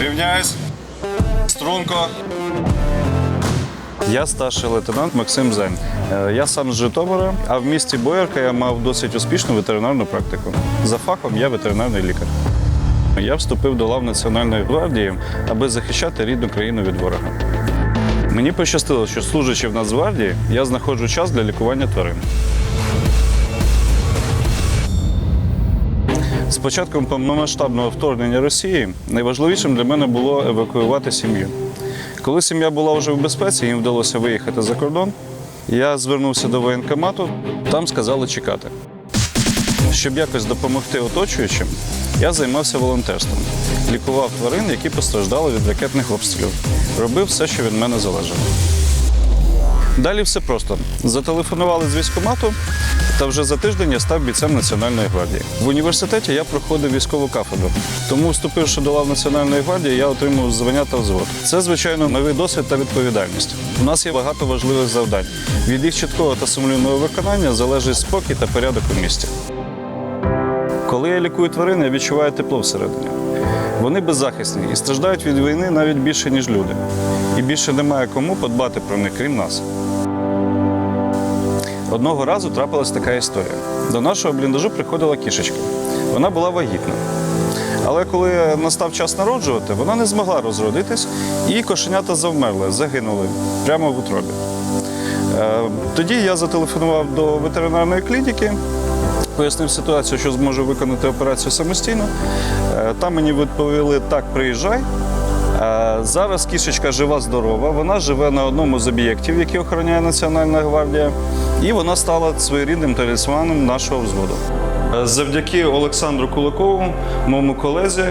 Рівняюсь. Струнко. Я старший лейтенант Максим Зень. Е, Я сам з Житомира, а в місті Боярка я мав досить успішну ветеринарну практику. За фахом я ветеринарний лікар. Я вступив до лав Національної гвардії, аби захищати рідну країну від ворога. Мені пощастило, що служачи в Нацгвардії, я знаходжу час для лікування тварин. З початком повномасштабного вторгнення Росії найважливішим для мене було евакуювати сім'ю. Коли сім'я була вже в безпеці, їм вдалося виїхати за кордон. Я звернувся до воєнкомату, там сказали чекати. Щоб якось допомогти оточуючим, я займався волонтерством, лікував тварин, які постраждали від ракетних обстрілів, робив все, що від мене залежало. Далі все просто. Зателефонували з військкомату, та вже за тиждень я став бійцем Національної гвардії. В університеті я проходив військову кафедру. Тому, вступивши до лав Національної гвардії, я отримав звання та взвод. Це, звичайно, новий досвід та відповідальність. У нас є багато важливих завдань. Від їх чіткого та сумлінного виконання залежить спокій та порядок у місті. Коли я лікую тварин, я відчуваю тепло всередині. Вони беззахисні і страждають від війни навіть більше, ніж люди. І більше немає кому подбати про них, крім нас. Одного разу трапилась така історія. До нашого бліндажу приходила кішечка. Вона була вагітна. Але коли настав час народжувати, вона не змогла розродитись, і кошенята завмерли, загинули прямо в утробі. Е, Тоді я зателефонував до ветеринарної клініки, пояснив ситуацію, що зможу виконати операцію самостійно. Е, Там мені відповіли: так, приїжджай. Е, Зараз кішечка жива, здорова. Вона живе на одному з об'єктів, які охороняє Національна гвардія, і вона стала своєрідним талісманом нашого взводу. Е, Завдяки Олександру Куликову, моєму колезі,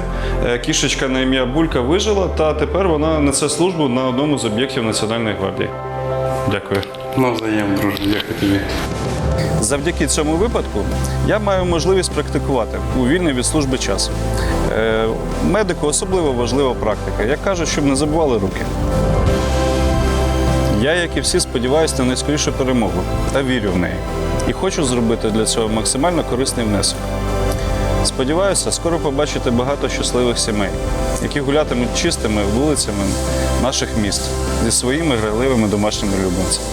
е, кішечка на ім'я Булька вижила, та тепер вона несе службу на одному з об'єктів Національної гвардії. Дякую. Навзаєм, друже, дякую тобі. Завдяки цьому випадку я маю можливість практикувати у вільний від служби час. Е, медику особливо важлива практика. Як кажуть, щоб не забували руки. Я, як і всі, сподіваюся на найскорішу перемогу та вірю в неї. І хочу зробити для цього максимально корисний внесок. Сподіваюся, скоро побачити багато щасливих сімей, які гулятимуть чистими вулицями наших міст зі своїми грайливими домашніми улюбленцями.